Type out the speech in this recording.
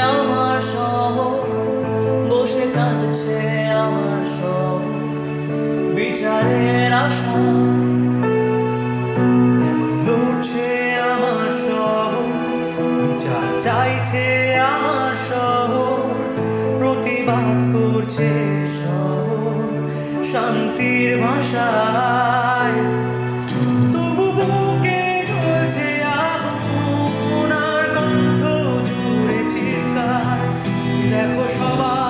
আমার শহর, বসে কাঁদছে আমার শহর। বিচারের আশা লড়ছে আমার শহর। চাইছে আমার শহর, প্রতিবাদ করছে শহর। শান্তির ভাষায় for Shabbat.